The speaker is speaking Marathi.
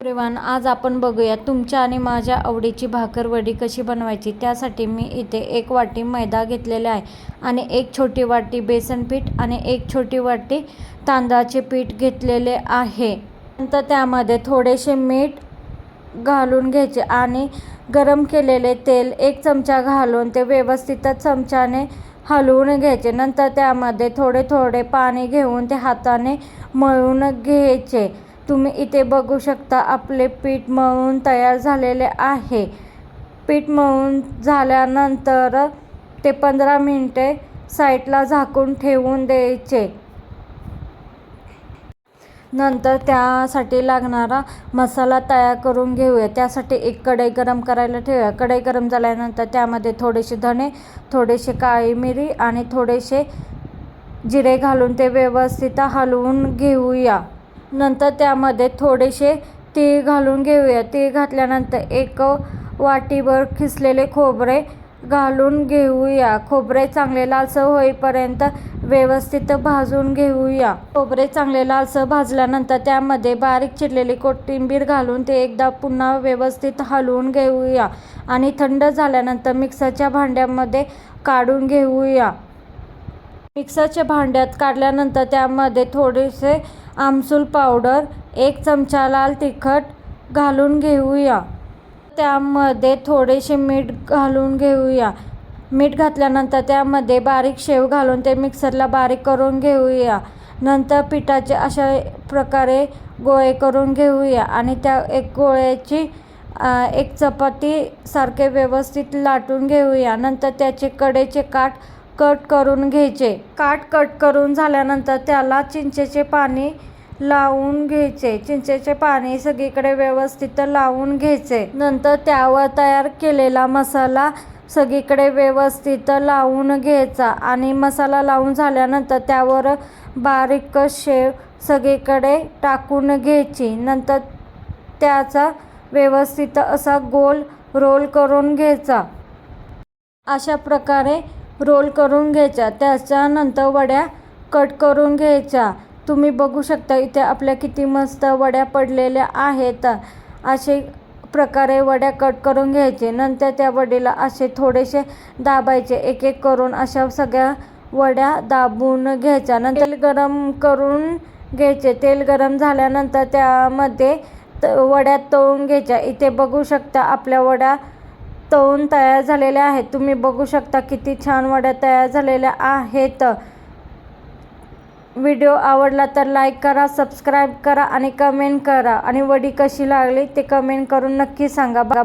एवरीवन आज आपण बघूया तुमच्या आणि माझ्या आवडीची भाकरवडी कशी बनवायची त्यासाठी मी इथे एक वाटी मैदा घेतलेला आहे आणि एक छोटी वाटी बेसन पीठ आणि एक छोटी वाटी तांदळाचे पीठ घेतलेले आहे. नंतर त्यामध्ये थोडेसे मीठ घालून घ्यायचे आणि गरम केलेले तेल एक चमचा घालून ते व्यवस्थित चमच्याने हलवून घ्यायचे. नंतर त्यामध्ये थोडे थोडे पाणी घेऊन ते हाताने मळून घ्यायचे. तुम्ही इथे बघू शकता आपले पीठ मळून तयार झालेले आहे. पीठ मळून झाल्यानंतर ते पंधरा मिनटे साईडला झाकून ठेवून द्यायचे. नंतर त्यासाठी लागणारा मसाला तयार करून घेऊया. त्यासाठी एक कढई गरम करायला ठेवूया. कढई गरम झाल्यानंतर त्यामध्ये थोडेसे धणे थोडेसे काळी मिरी आणि थोडेसे जिरे घालून ते व्यवस्थित हलवून घेऊया. नंतर त्यामध्ये थोडेसे तीळ घालून घेऊया. तीळ घातल्यानंतर एक वाटीभर खिसलेले खोबरे घालून घेऊया. खोबरे चांगले लालसर होईपर्यंत व्यवस्थित भाजून घेऊया. खोबरे चांगले लालसर भाजल्यानंतर त्यामध्ये बारीक चिरलेली कोथिंबीर घालून ते एकदा पुन्हा व्यवस्थित हलवून घेऊया आणि थंड झाल्यानंतर मिक्सरच्या भांड्यामध्ये काढून घेऊया. मिक्सरच्या भांड्यात काढल्यानंतर त्यामध्ये थोडेसे आमसूल पावडर एक चमचा लाल तिखट घालून घेऊया. त्यामध्ये थोडेसे मीठ घालून घेऊया. मीठ घातल्यानंतर त्यामध्ये बारीक शेव घालून ते मिक्सरला बारीक करून घेऊया. नंतर पिठाचे अशा प्रकारे गोळे करून घेऊया आणि त्या एक गोळ्याची एक चपातीसारखे व्यवस्थित लाटून घेऊया. नंतर त्याचे कडेचे काठ कट करून घ्यायचे. काठ कट करून झाल्यानंतर त्याला चिंचेचे पाणी लावून घ्यायचे. चिंचेचे पाणी सगळीकडे व्यवस्थित लावून घ्यायचे. नंतर त्यावर तयार केलेला मसाला सगळीकडे व्यवस्थित लावून घ्यायचा आणि मसाला लावून झाल्यानंतर त्यावर बारीक शेव सगळीकडे टाकून घ्यायची. नंतर त्याचा व्यवस्थित असा गोल रोल करून घ्यायचा. अशा प्रकारे रोल करून घ्यायच्या त्याच्यानंतर वड्या कट करून घ्यायच्या. तुम्ही बघू शकता इथे आपल्या किती मस्त वड्या पडलेल्या आहेत. असे प्रकारे वड्या कट करून घ्यायचे. नंतर त्या वडीला असे थोडेसे दाबायचे. एक एक करून अशा सगळ्या वड्या दाबून घ्यायच्या. नंतर तेल गरम करून घ्यायचे. तेल गरम झाल्यानंतर त्यामध्ये त वड्या तळून घ्यायच्या. इथे बघू शकता आपल्या वड्या तळून तयार झालेल्या आहेत. तुम्ही बघू शकता किती छान वड्या तयार झालेल्या आहेत. व्हिडिओ आवडला तर लाईक करा सबस्क्राईब करा आणि कमेंट करा. आणि वडी कशी लागली ते कमेंट करून नक्की सांगा. बघा